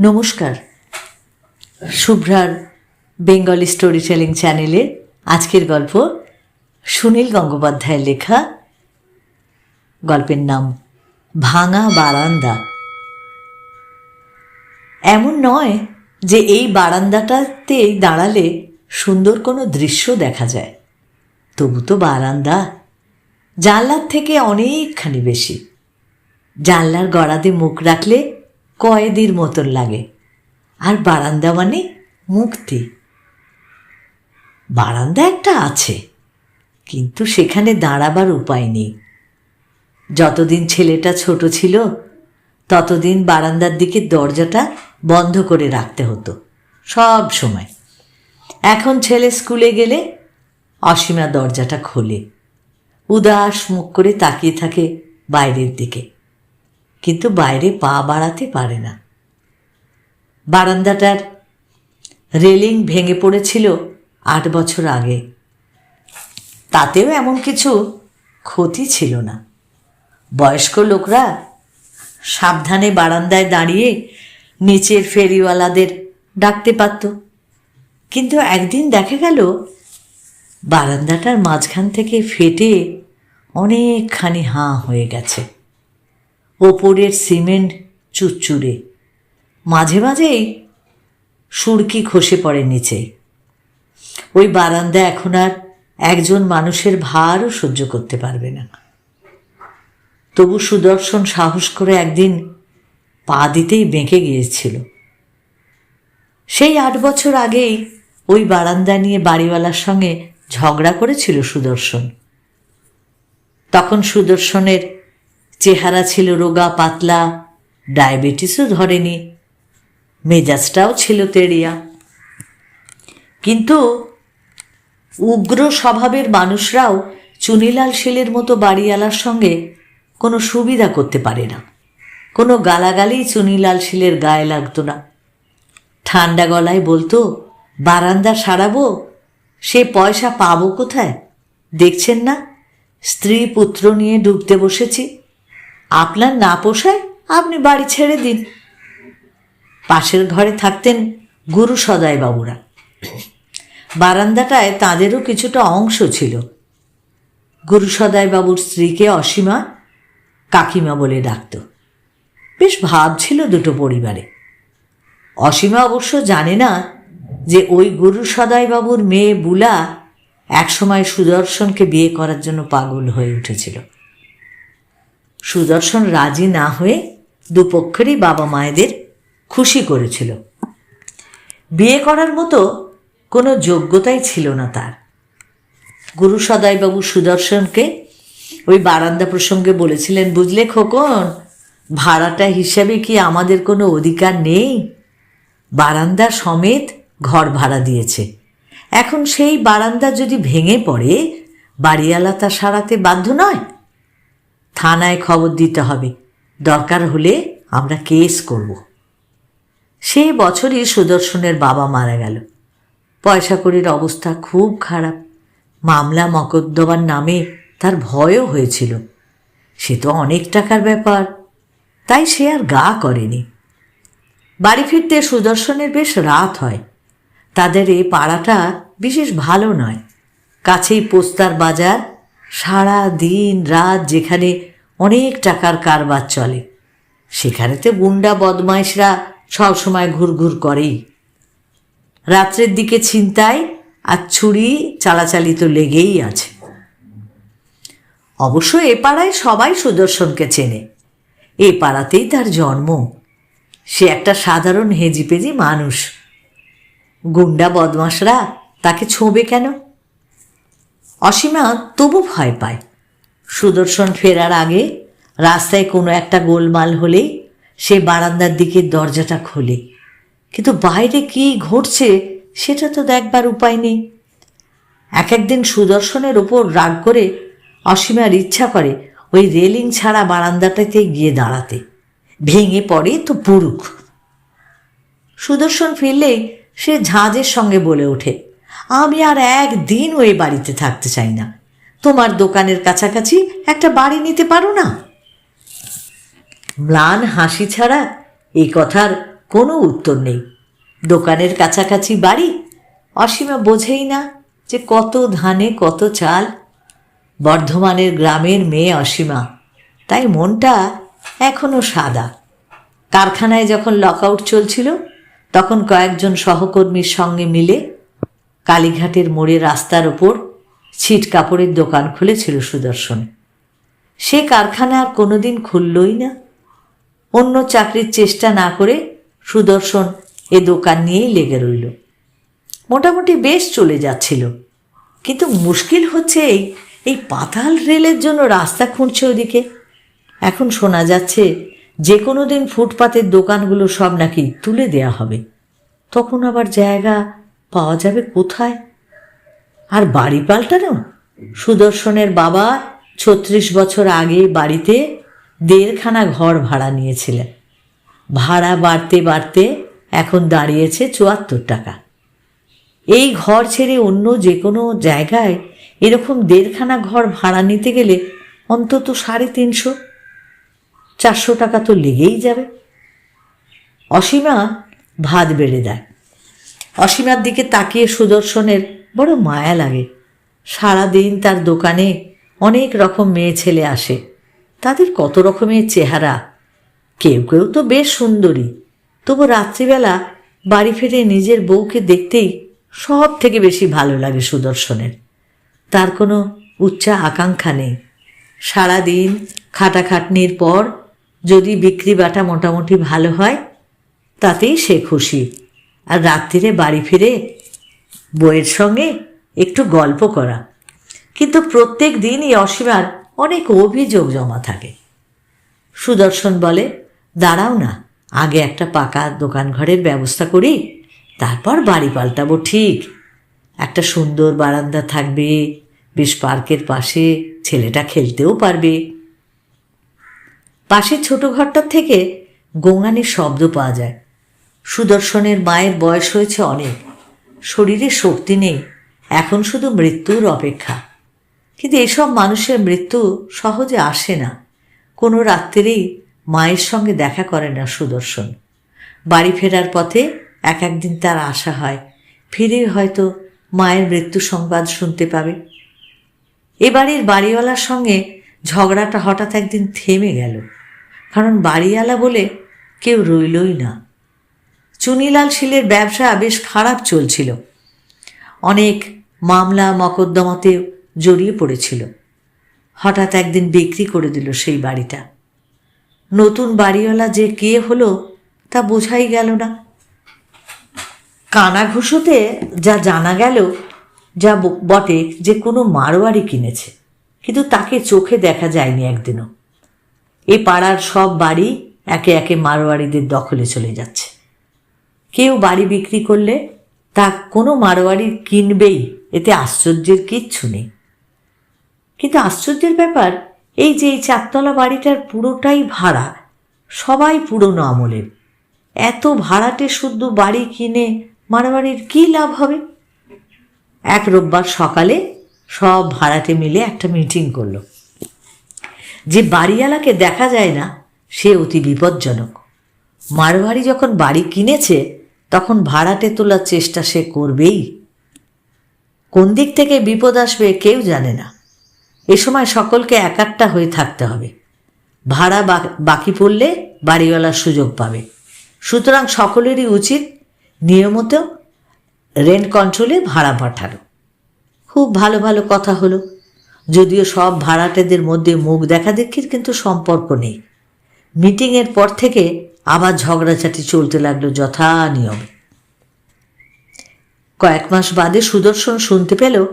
নমস্কার। শুভ্রার Bengali story telling চ্যানেলে আজকের গল্প সুনীল গঙ্গোপাধ্যায়ের লেখা। গল্পের নাম, ভাঙা বারান্দা। এমন নয় যে এই বারান্দাটাতে দাঁড়ালে সুন্দর কোনো দৃশ্য দেখা যায়। তবু তো বারান্দা, জানলার থেকে অনেকখানি বেশি। জানলার গড়াতে মুখ রাখলে কয়েদির মতন লাগে। আর বারান্দা মানে মুক্তি। বারান্দা একটা আছে, কিন্তু সেখানে দাঁড়াবার উপায় নেই। যতদিন ছেলেটা ছোট ছিল, ততদিন বারান্দার দিকে দরজাটা বন্ধ করে রাখতে হতো, সব সময়। এখন ছেলে স্কুলে গেলে অসীমা দরজাটা খোলে, উদাস মুখ করে তাকিয়ে থাকে বাইরের দিকে। কিন্তু বাইরে পা বাড়াতে পারে না। বারান্দাটার রেলিং ভেঙে পড়েছিল আট বছর আগে। তাতেও এমন কিছু ক্ষতি ছিল না। বয়স্ক লোকরা সাবধানে বারান্দায় দাঁড়িয়ে নিচের ফেরিওয়ালাদের ডাকতে পারত। কিন্তু একদিন দেখা গেল, বারান্দাটার মাঝখান থেকে ফেটে অনেকখানি হাঁ হয়ে গেছে। ওপরের সিমেন্ট চুরচুরে মাঝে মাঝেই সুরকি খসে পড়ে নিচে। ওই বারান্দা এখন আর একজন মানুষের ভারও সহ্য করতে পারবে না। তবু সুদর্শন সাহস করে একদিন পা দিতেই বেঁকে গিয়েছিল। সেই আট বছর আগেই ওই বারান্দা নিয়ে বাড়িওয়ালার সঙ্গে ঝগড়া করেছিল সুদর্শন। তখন সুদর্শনের চেহারা ছিল রোগা, পাতলা, ডায়াবেটিসও ধরেনি, মেজাজটাও ছিল তেড়িয়া। কিন্তু উগ্র স্বভাবের মানুষরাও চুনিলাল শিলের মতো বাড়িওয়ালার সঙ্গে কোনো সুবিধা করতে পারে না। কোনো গালাগালি চুনিলাল শিলের গায়ে লাগতো না। ঠান্ডা গলায় বলতো, বারান্দা সারাবো, সে পয়সা পাবো কোথায়? দেখছেন না? স্ত্রী পুত্র নিয়ে ডুবতে বসেছি। আপনার না পোষায় আপনি বাড়ি ছেড়ে দিন। পাশের ঘরে থাকতেন গুরু সদাই বাবুরা। বারান্দাটায় তাঁদেরও কিছুটা অংশ ছিল। গুরু সদাই বাবুর স্ত্রীকে অসীমা কাকিমা বলে ডাকত। বেশ ভাব ছিল দুটো পরিবারে। অসীমা অবশ্য জানে না যে ওই গুরু সদাই বাবুর মেয়ে বুলা একসময় সুদর্শনকে বিয়ে করার জন্য পাগল হয়ে উঠেছিল। সুদর্শন রাজি না হয়ে দুপক্ষেরই বাবা মায়েদের খুশি করেছিল। বিয়ে করার মতো কোনো যোগ্যতাই ছিল না তার। গুরু সদাইবাবু সুদর্শনকে ওই বারান্দা প্রসঙ্গে বলেছিলেন, বুঝলে খোকন, ভাড়াটা হিসাবে কি আমাদের কোনো অধিকার নেই? বারান্দা সমেত ঘর ভাড়া দিয়েছে। এখন সেই বারান্দা যদি ভেঙে পড়ে, বাড়িওয়ালা তা সারাতে বাধ্য নয়? থানায় খবর দিতে হবে। দরকার হলে আমরা কেস করব। সেই বছরই সুদর্শনের বাবা মারা গেল। পয়সা কড়ির অবস্থা খুব খারাপ। মামলা মকদ্দমার নামে তার ভয়ও হয়েছিল। সে তো অনেক টাকার ব্যাপার। তাই সে আর গা করেনি। বাড়ি ফিরতে সুদর্শনের বেশ রাত হয়। তাদের এই পাড়াটা বিশেষ ভালো নয়। কাছেই পোস্তার বাজার সারা দিন রাত যেখানে অনেক টাকার কারবার চলে, সেখানেতে গুন্ডা বদমাইশরা সবসময় ঘুরঘুর করেই। রাত্রের দিকে ছিনতাই আর ছুরি চালাচালি তো লেগেই আছে। অবশ্য এ পাড়ায় সবাই সুদর্শনকে চেনে। এ পাড়াতেই তার জন্ম। সে একটা সাধারণ হেজিপেজি মানুষ। গুন্ডা বদমাসরা তাকে ছোঁবে কেন? অসীমা তবু ভয় পায়। সুদর্শন ফেরার আগে রাস্তায় কোনো একটা গোলমাল হলেই সে বারান্দার দিকে দরজাটা খোলে। কিন্তু বাইরে কি ঘটছে সেটা তো দেখবার উপায় নেই। এক একদিন সুদর্শনের ওপর রাগ করে অসীমার ইচ্ছা করে ওই রেলিং ছাড়া বারান্দাটাতে গিয়ে দাঁড়াতে। ভেঙে পড়ে তো পুরুক। সুদর্শন ফিরলেই সে ঝাঁজের সঙ্গে বলে ওঠে আমি আর একদিন ওই বাড়িতে থাকতে চাই না। তোমার দোকানের কাছাকাছি একটা বাড়ি নিতে পারো না? ম্লান হাসি ছাড়া এই কথার কোনো উত্তর নেই। দোকানের কাছাকাছি বাড়ি? অসীমা বোঝেই না যে কত ধানে, কত চাল। বর্ধমানের গ্রামের মেয়ে অসীমা, তাই মনটা এখনও সাদা। কারখানায় যখন লকআউট চলছিল, তখন কয়েকজন সহকর্মীর সঙ্গে মিলে কালীঘাটের মোড়ে রাস্তার ওপর ছিট কাপড়ের দোকান খুলেছিল সুদর্শন। সে কারখানা আর কোনোদিন খুললই না। অন্য চাকরির চেষ্টা না করে সুদর্শন এ দোকান নিয়েই লেগে রইল। মোটামুটি বেশ চলে যাচ্ছিল। কিন্তু মুশকিল হচ্ছে এই এই পাতাল রেলের জন্য রাস্তা খুঁড়ছে ওদিকে। এখন শোনা যাচ্ছে যে কোনো দিন ফুটপাতের দোকানগুলো সব নাকি তুলে দেয়া হবে। তখন আবার জায়গা পাওয়া যাবে কোথায়? আর বাড়ি পাল্টানো? সুদর্শনের বাবা ছত্রিশ বছর আগে বাড়িতে দেড়খানা ঘর ভাড়া নিয়েছিলেন। ভাড়া বাড়তে বাড়তে এখন দাঁড়িয়েছে চুয়াত্তর টাকা। এই ঘর ছেড়ে অন্য যে কোনো জায়গায় এরকম দেড়খানা ঘর ভাড়া নিতে গেলে অন্তত সাড়ে তিনশো, চারশো টাকা তো লেগেই যাবে। অসীমা ভাত বেড়ে দেয়। অসীমার দিকে তাকিয়ে সুদর্শনের বড় মায়া লাগে। সারাদিন তার দোকানে অনেক রকম মেয়ে ছেলে আসে। তাদের কত রকমের চেহারা। কেউ কেউ তো বেশ সুন্দরী। তবু রাত্রিবেলা বাড়ি ফিরে নিজের বউকে দেখতেই সব থেকে বেশি ভালো লাগে সুদর্শনের। তার কোনো উচ্চা আকাঙ্ক্ষা নেই। সারাদিন খাটাখাটনির পর যদি বিক্রি বাটা মোটামুটি ভালো হয়, তাতেই সে খুশি। আর রাত্রিরে বাড়ি ফিরে বইয়ের সঙ্গে একটু গল্প করা। কিন্তু প্রত্যেক দিনই অসীমার অনেক অভিযোগ জমা থাকে। সুদর্শন বলে, দাঁড়াও না, আগে একটা পাকা দোকান ঘরের ব্যবস্থা করি, তারপর বাড়ি পাল্টাবো ঠিক। একটা সুন্দর বারান্দা থাকবে, বেশ পার্কের পাশে ছেলেটা খেলতেও পারবে। পাশের ছোট ঘরটার থেকে গোঙানির শব্দ পাওয়া যায়। সুদর্শনের মায়ের বয়স হয়েছে অনেক। শরীরে শক্তি নেই। এখন শুধু মৃত্যুর অপেক্ষা। কিন্তু এসব মানুষের মৃত্যু সহজে আসে না। কোনো রাত্রিরেই মায়ের সঙ্গে দেখা করে না সুদর্শন। বাড়ি ফেরার পথে এক একদিন তার আশা হয়। ফিরে হয়তো মায়ের মৃত্যু সংবাদ শুনতে পাবে। এ বাড়ির বাড়িওয়ালার সঙ্গে ঝগড়াটা হঠাৎ একদিন থেমে গেল। কারণ বাড়িওয়ালা বলে কেউ রইলই না। চুনিলাল শিলের ব্যবসা বেশ খারাপ চলছিল। অনেক মামলা মকদ্দমাতে জড়িয়ে পড়েছিল। হঠাৎ একদিন বিক্রি করে দিল সেই বাড়িটা। নতুন বাড়িওয়ালা যে কে হলো তা বোঝাই গেল না। কানাঘুষোতে যা জানা গেল, যা বটে যে কোনো মারোয়ারি কিনেছে, কিন্তু তাকে চোখে দেখা যায়নি একদিনও। এ পাড়ার সব বাড়ি একে একে মারোয়ারিদের দখলে চলে যাচ্ছে। কেউ বাড়ি বিক্রি করলে তা কোনো মারোয়ারি কিনবেই, এতে আশ্চর্যের কিচ্ছু নেই। কিন্তু আশ্চর্যের ব্যাপার, এই যে এই চারতলা বাড়িটার পুরোটাই ভাড়া, সবাই পুরনো আমলের। এত ভাড়াটে শুদ্ধ বাড়ি কিনে মারোয়ারির কী লাভ হবে? এক রোববার সকালে সব ভাড়াটে মিলে একটা মিটিং করল। যে বাড়িওয়ালাকে দেখা যায় না, সে অতি বিপজ্জনক। মারোয়ারি যখন বাড়ি কিনেছে তখন ভাড়াটে তোলার চেষ্টা সে করবেই? কোন দিক থেকে বিপদ আসবে কেউ জানে না। এ সময় সকলকে একাট্টা হয়ে থাকতে হবে। ভাড়া বাকি পড়লে বাড়িওয়ালার সুযোগ পাবে। সুতরাং সকলেরই উচিত নিয়মিত রেন্ট কন্ট্রোলে ভাড়া পাঠানো। খুব ভালো ভালো কথা হলো। যদিও সব ভাড়াটেদের মধ্যে মুখ দেখা দেখির কিন্তু সম্পর্ক নেই। মিটিংয়ের পর থেকে আবার ঝগড়াঝাটি চলতে লাগল যথা নিয়মে। কয়েক মাস বাদে সুদর্শন শুনতে পেল,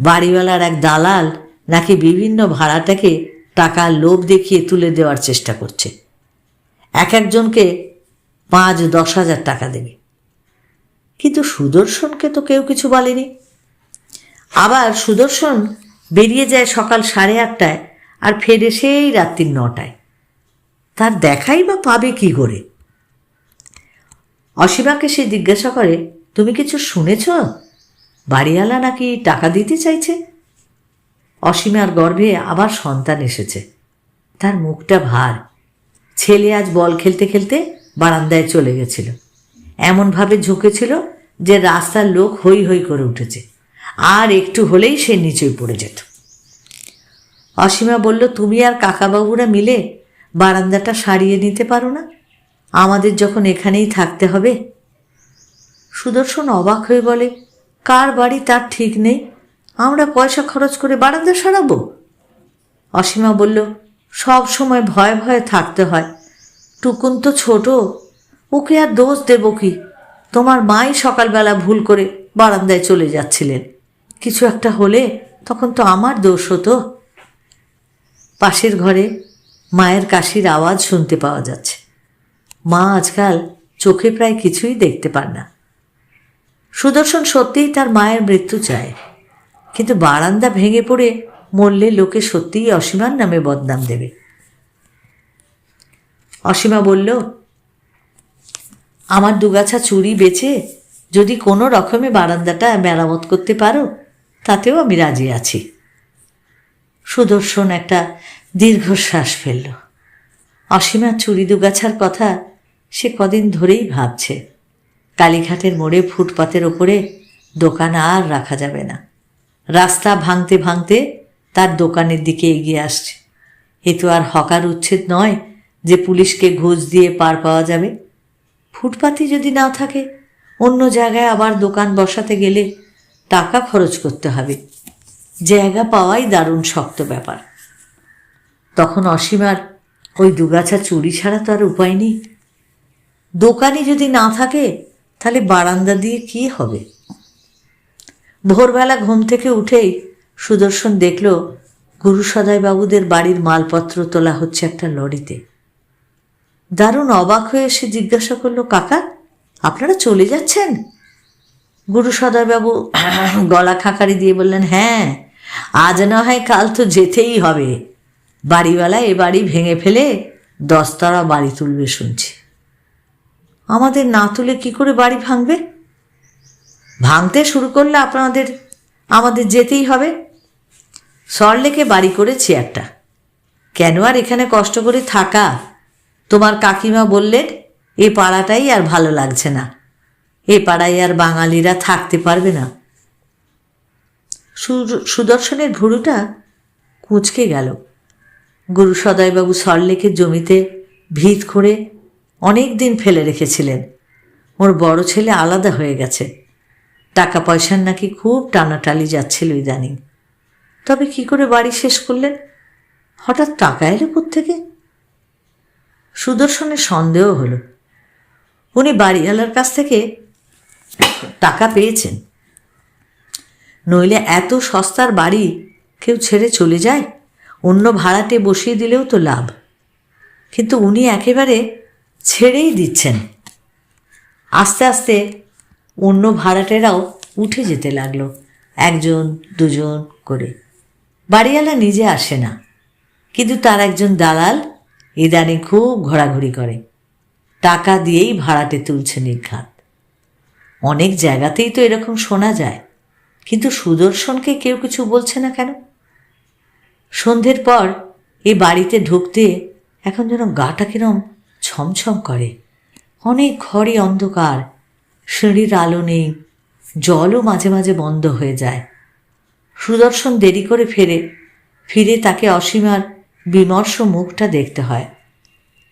বাড়িওয়ালার এক দালাল নাকি বিভিন্ন ভাড়াটাকে টাকার লোভ দেখিয়ে তুলে দেওয়ার চেষ্টা করছে। এক একজনকে পাঁচ, দশ হাজার টাকা দেবে। কিন্তু সুদর্শনকে তো কেউ কিছু বলেনি। আবার সুদর্শন বেরিয়ে যায় সকাল সাড়ে আটটায় আর ফেরে সেই রাত্রির নটায়। তার দেখাই বা পাবে কি করে? অসীমাকে সে জিজ্ঞাসা করে, তুমি কিছু শুনেছ? বাড়িওয়ালা নাকি টাকা দিতে চাইছে? অসীমার গর্ভে আবার সন্তান এসেছে। তার মুখটা ভার। ছেলে আজ বল খেলতে খেলতে বারান্দায় চলে গেছিল। এমনভাবে ঝুঁকেছিল যে রাস্তার লোক হই হই করে উঠেছে। আর একটু হলেই সে নিচেই পড়ে যেত। অসীমা বলল, তুমি আর কাকাবাবুরা মিলে বারান্দাটা সারিয়ে নিতে পারো না? আমাদের যখন এখানেই থাকতে হবে? সুদর্শন অবাক হয়ে বলে, কার বাড়ি তার ঠিক নেই? আমরা পয়সা খরচ করে বারান্দা সারাবো? অসীমা বলল, সব সময় ভয়ে ভয়ে থাকতে হয়। টুকুন তো ছোট, ওকে আর দোষ দেব কি? তোমার মাই সকালবেলা ভুল করে বারান্দায় চলে যাচ্ছিলেন। কিছু একটা হলে তখন তো আমার দোষ হতো। পাশের ঘরে মায়ের কাশির আওয়াজ শুনতে পাওয়া যাচ্ছে। মা আজকাল চোখে প্রায় কিছুই দেখতে পান না। সুদর্শন সত্যিই তার মায়ের মৃত্যু চায়। কিন্তু বারান্দা ভেঙে পড়ে মরলে লোকে সত্যিই অসীমার নামে বদনাম দেবে। অসীমা বলল, আমার দুগাছা চুরি বেচে যদি কোনো রকমে বারান্দাটা মেরামত করতে পারো, তাতেও আমি রাজি আছি। সুদর্শন একটা দীর্ঘশ্বাস ফেলল। অসীমার চুরি দুগাছার কথা সে কদিন ধরেই ভাবছে। কালীঘাটের মোড়ে ফুটপাতের ওপরে দোকান আর রাখা যাবে না। রাস্তা ভাঙতে ভাঙতে তার দোকানের দিকে এগিয়ে আসছে। এ তো আর হকার উচ্ছেদ নয় যে পুলিশকে ঘুষ দিয়ে পার পাওয়া যাবে। ফুটপাতই যদি না থাকে, অন্য জায়গায় আবার দোকান বসাতে গেলে টাকা খরচ করতে হবে। জায়গা পাওয়াই দারুণ শক্ত ব্যাপার। তখন অসীমার ওই দুগাছা চুরি ছাড়া তো আর উপায় নেই। দোকানে যদি না থাকে, তাহলে বারান্দা দিয়ে কি হবে? ভোরবেলা ঘুম থেকে উঠেই সুদর্শন দেখল, গুরু বাড়ির মালপত্র তোলা হচ্ছে একটা লরিতে। দারুণ অবাক হয়ে সে জিজ্ঞাসা করল, কাকা, আপনারা চলে যাচ্ছেন? গুরু বাবু গলা খাঁকারি দিয়ে বললেন হ্যাঁ আজ না হয় কাল তো যেতেই হবে। বাড়িওয়ালা এ বাড়ি ভেঙে ফেলে দশতলা বাড়ি তুলবে শুনছি। আমাদের না তুলে কি করে বাড়ি ভাঙবে? ভাঙতে শুরু করলে আপনাদের, আমাদের যেতেই হবে। সরলেকে বাড়ি করেছি একটা। কেন আর এখানে কষ্ট করে থাকা? তোমার কাকিমা বললেন, এ পাড়াটাই আর ভালো লাগছে না। এ পাড়ায় আর বাঙালিরা থাকতে পারবে না। সুদর্শনের ভুরুটা কুঁচকে গেল। গুরু সদয়বাবু সরলেকের জমিতে ভিত করে অনেক দিন ফেলে রেখেছিলেন। ওর বড় ছেলে আলাদা হয়ে গেছে। টাকা পয়সার নাকি খুব টানাটালি যাচ্ছিল ইদানিং। তবে কি করে বাড়ি শেষ করলেন? হঠাৎ টাকা এলো থেকে সুদর্শনের সন্দেহ হলো। উনি বাড়িওয়ালার কাছ থেকে টাকা পেয়েছেন। নইলে এত সস্তার বাড়ি কেউ ছেড়ে চলে যায়? অন্য ভাড়াটে বসিয়ে দিলেও তো লাভ। কিন্তু উনি একেবারে ছেড়েই দিচ্ছেন। আস্তে আস্তে অন্য ভাড়াটেরাও উঠে যেতে লাগল, একজন, দুজন করে। বাড়িওয়ালা নিজে আসে না, কিন্তু তার একজন দালাল ইদানিং খুব ঘোরাঘুরি করে। টাকা দিয়েই ভাড়াটে তুলছে নিঘাত অনেক জায়গাতেই তো এরকম শোনা যায়, কিন্তু সুদর্শনকে কেউ কিছু বলছে না কেন? সন্ধ্যের পর এই বাড়িতে ঢুকতে এখন যেন গাটা কিরম ছমছম করে। অনেক ঘরই অন্ধকার, সিঁড়ির আলো নেই, জলও মাঝে মাঝে বন্ধ হয়ে যায়। সুদর্শন দেরি করে ফেরে, ফিরে তাকে অসীমার বিমর্ষ মুখটা দেখতে হয়।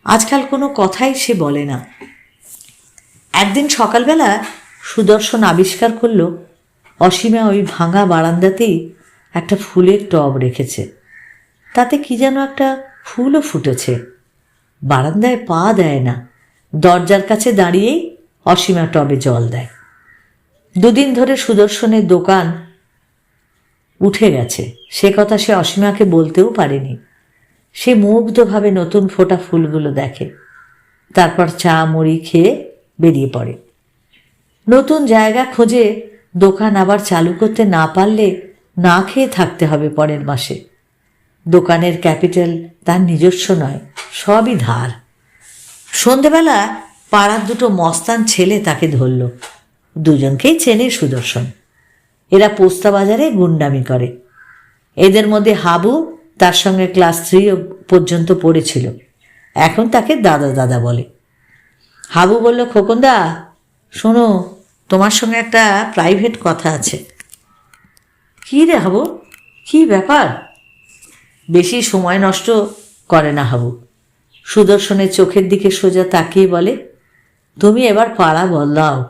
আজকাল কোনো কথাই সে বলে না। একদিন সকালবেলা সুদর্শন আবিষ্কার করল, অসীমা ওই ভাঙা বারান্দাতেই একটা ফুলের টব রেখেছে। তাতে কি যেন একটা ফুলও ফুটেছে। বারান্দায় পা দেয় না। দরজার কাছে দাঁড়িয়েই অসীমা টবে জল দেয়। দুদিন ধরে সুদর্শনের দোকান উঠে গেছে। সে কথা সে অসীমাকে বলতেও পারেনি। সে মুগ্ধভাবে নতুন ফোটা ফুলগুলো দেখে। তারপর চা, মুড়ি খেয়ে বেরিয়ে পড়ে। নতুন জায়গা খোঁজে দোকান আবার চালু করতে না পারলে না খেয়ে থাকতে হবে পরের মাসে। দোকানের ক্যাপিটাল তার নিজস্ব নয়, সবই ধার। সন্ধেবেলা পাড়ার দুটো মস্তান ছেলে তাকে ধরল। দুজনকেই চেনে সুদর্শন। এরা পোস্তা বাজারে গুন্ডামি করে। এদের মধ্যে হাবু তার সঙ্গে ক্লাস থ্রি পর্যন্ত পড়েছিল। এখন তাকে দাদা দাদা বলে। হাবু বলল, খোকনদা, শোনো, তোমার সঙ্গে একটা প্রাইভেট কথা আছে। কী রে হাবু? কী ব্যাপার? বেশি সময় নষ্ট করে না হাবু। সুদর্শনের চোখের দিকে সোজা তাকিয়ে বলে, তুমি এবার পাড়া বদলাও।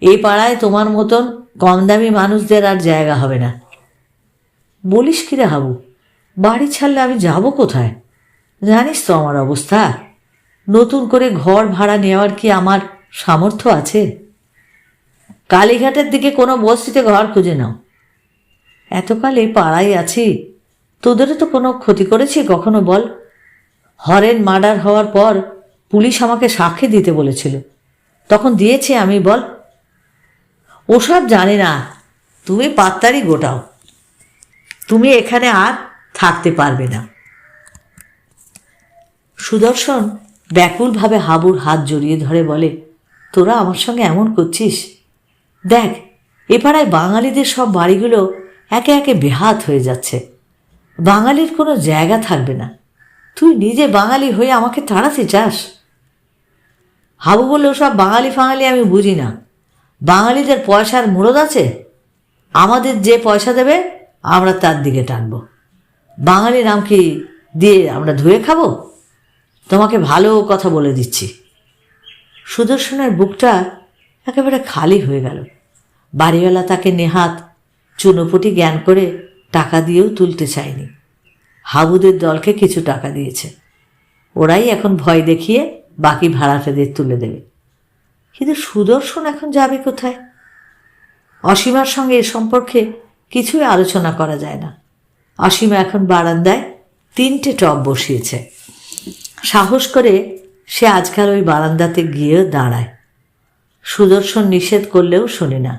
এই পাড়ায় তোমার মতন কম দামি মানুষদের আর জায়গা হবে না। বলিস কি রে হাবু, বাড়ি ছাড়লে আমি যাব কোথায়? জানিস তো আমার অবস্থা। নতুন করে ঘর ভাড়া নেওয়ার কি আমার সামর্থ্য আছে? কালীঘাটের দিকে কোনো বস্তিতে ঘর খুঁজে নাও। এতকাল এই পাড়ায় আছি তোদেরও তো কোনো ক্ষতি করেছি, কখনো বল। হরেন মার্ডার হওয়ার পর পুলিশ আমাকে সাক্ষী দিতে বলেছিল। তখন দিয়েছে আমি, বল। ওসব জানে না, তুমি পাত্তারি গোটাও। তুমি এখানে আর থাকতে পারবে না। সুদর্শন ব্যাকুলভাবে হাবুর হাত জড়িয়ে ধরে বলে, তোরা আমার সঙ্গে এমন করছিস? দেখ এ পাড়ায় বাঙালিদের সব বাড়িগুলো একে একে বেহাত হয়ে যাচ্ছে। বাঙালির কোনো জায়গা থাকবে না। তুই নিজে বাঙালি হয়ে আমাকে তাড়াতে চাস? হাবু বললে ওসব বাঙালি ফাঙালি আমি বুঝি না। বাঙালিদের পয়সার মুরদ আছে? আমাদের যে পয়সা দেবে, আমরা তার দিকে টানব। বাঙালি নাম কি দিয়ে আমরা ধুয়ে খাব? তোমাকে ভালো কথা বলে দিচ্ছি। সুদর্শনের বুকটা একেবারে খালি হয়ে গেল। বাড়িওয়ালা তাকে নেহাত চুনোপুটি জ্ঞান করে টাকা দিয়েও তুলতে চায়নি। হাবুদের দলকে কিছু টাকা দিয়েছে। ওরাই এখন ভয় দেখিয়ে বাকি ভাড়াটাদের তুলে দেবে। কিন্তু সুদর্শন এখন যাবে কোথায়? অসীমার সঙ্গে এ সম্পর্কে কিছুই আলোচনা করা যায় না। অসীমা এখন বারান্দায় তিনটে টব বসিয়েছে। সাহস করে সে আজকাল ওই বারান্দাতে গিয়ে দাঁড়ায়। সুদর্শন নিষেধ করলেও শোনে না।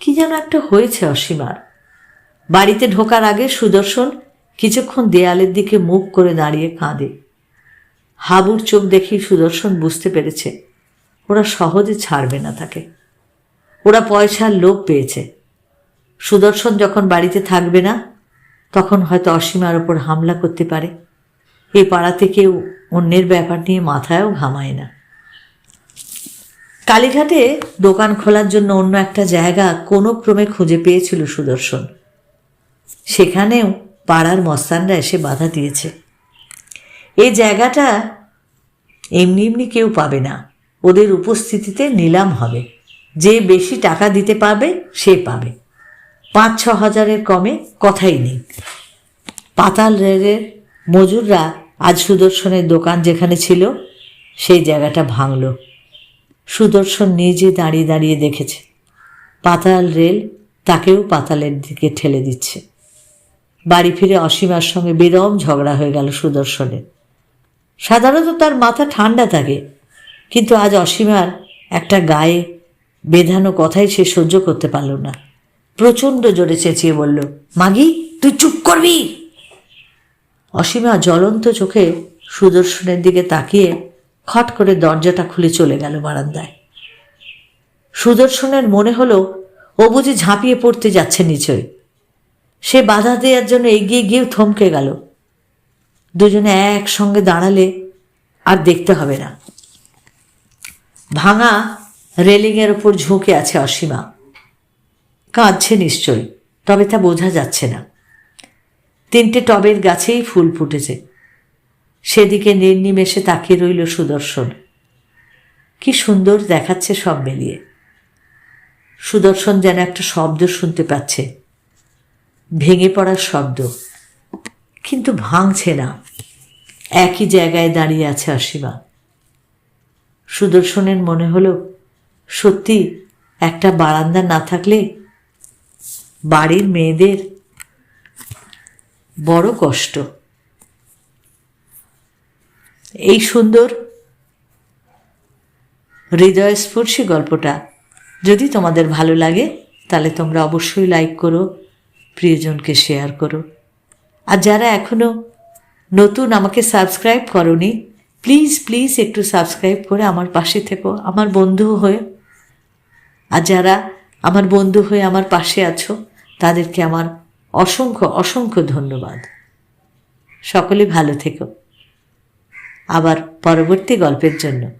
কি যেন একটা হয়েছে অসীমার। বাড়িতে ঢোকার আগে সুদর্শন কিছুক্ষণ দেয়ালের দিকে মুখ করে দাঁড়িয়ে কাঁদে। হাবুর চোখ দেখেই সুদর্শন বুঝতে পেরেছে, ওরা সহজে ছাড়বে না তাকে। ওরা পয়সার লোভ পেয়েছে। সুদর্শন যখন বাড়িতে থাকবে না, তখন হয়তো অসীমার ওপর হামলা করতে পারে। এই পাড়াতে কেউ অন্যের ব্যাপার নিয়ে মাথায়ও ঘামায় না। কালীঘাটে দোকান খোলার জন্য অন্য একটা জায়গা কোনো ক্রমে খুঁজে পেয়েছিল সুদর্শন। সেখানেও পাড়ার মস্তানরা এসে বাধা দিয়েছে। এই জায়গাটা এমনি এমনি কেউ পাবে না। ওদের উপস্থিতিতে নিলাম হবে। যে বেশি টাকা দিতে পারবে, সে পাবে। পাঁচ ছ হাজারের কমে কথাই নেই। পাতাল রেলের মজুররা আজ সুদর্শনের দোকান যেখানে ছিল, সেই জায়গাটা ভাঙল। সুদর্শন নিজে দাঁড়িয়ে দাঁড়িয়ে দেখেছে। পাতাল রেল তাকেও পাতালের দিকে ঠেলে দিচ্ছে। বাড়ি ফিরে অসীমার সঙ্গে বেদম ঝগড়া হয়ে গেল সুদর্শনের সাধারণত তার মাথা ঠান্ডা থাকে, কিন্তু আজ অসীমার একটা গায়ে বেধানো কথাই সে সহ্য করতে পারল না। প্রচণ্ড জোরে চেঁচিয়ে বলল, মাগি, তুই চুপ করবি? অসীমা জ্বলন্ত চোখে সুদর্শনের দিকে তাকিয়ে খট করে দরজাটা খুলে চলে গেল বারান্দায়। সুদর্শনের মনে হলো ও বুঝি ঝাঁপিয়ে পড়তে যাচ্ছে নিচয় সে বাধা দেওয়ার জন্য এগিয়ে গিয়েও থমকে গেল। দুজনে একসঙ্গে দাঁড়ালে আর দেখতে হবে না। ভাঙা রেলিংয়ের ওপর ঝুঁকে আছে অসীমা। কাঁদছে নিশ্চয়, তবে তা বোঝা যাচ্ছে না। তিনটে টবের গাছেই ফুল ফুটেছে। সেদিকে নির্নিমেষে তাকিয়ে রইল সুদর্শন। কি সুন্দর দেখাচ্ছে সব মিলিয়ে। সুদর্শন যেন একটা শব্দ শুনতে পাচ্ছে। ভেঙে পড়ার শব্দ। কিন্তু ভাঙছে না। একই জায়গায় দাঁড়িয়ে আছে অসীমা সুদর্শনের মনে হলো, সত্যি একটা বারান্দা না থাকলে বাড়ির মেয়েদের বড় কষ্ট। এই সুন্দর হৃদয়স্পর্শী গল্পটা যদি তোমাদের ভালো লাগে, তাহলে তোমরা অবশ্যই লাইক করো। প্রিয়জনকে শেয়ার করো। আর যারা এখনও নতুন আমাকে সাবস্ক্রাইব করনি প্লিজ প্লিজ একটু সাবস্ক্রাইব করে আমার পাশে থেকো, আমার বন্ধু হয়ে। আর যারা আমার বন্ধু হয়ে আমার পাশে আছো, তাদেরকে আমার অসংখ্য অসংখ্য ধন্যবাদ। সকলে ভালো থেকো। আবার পরবর্তী গল্পের জন্য।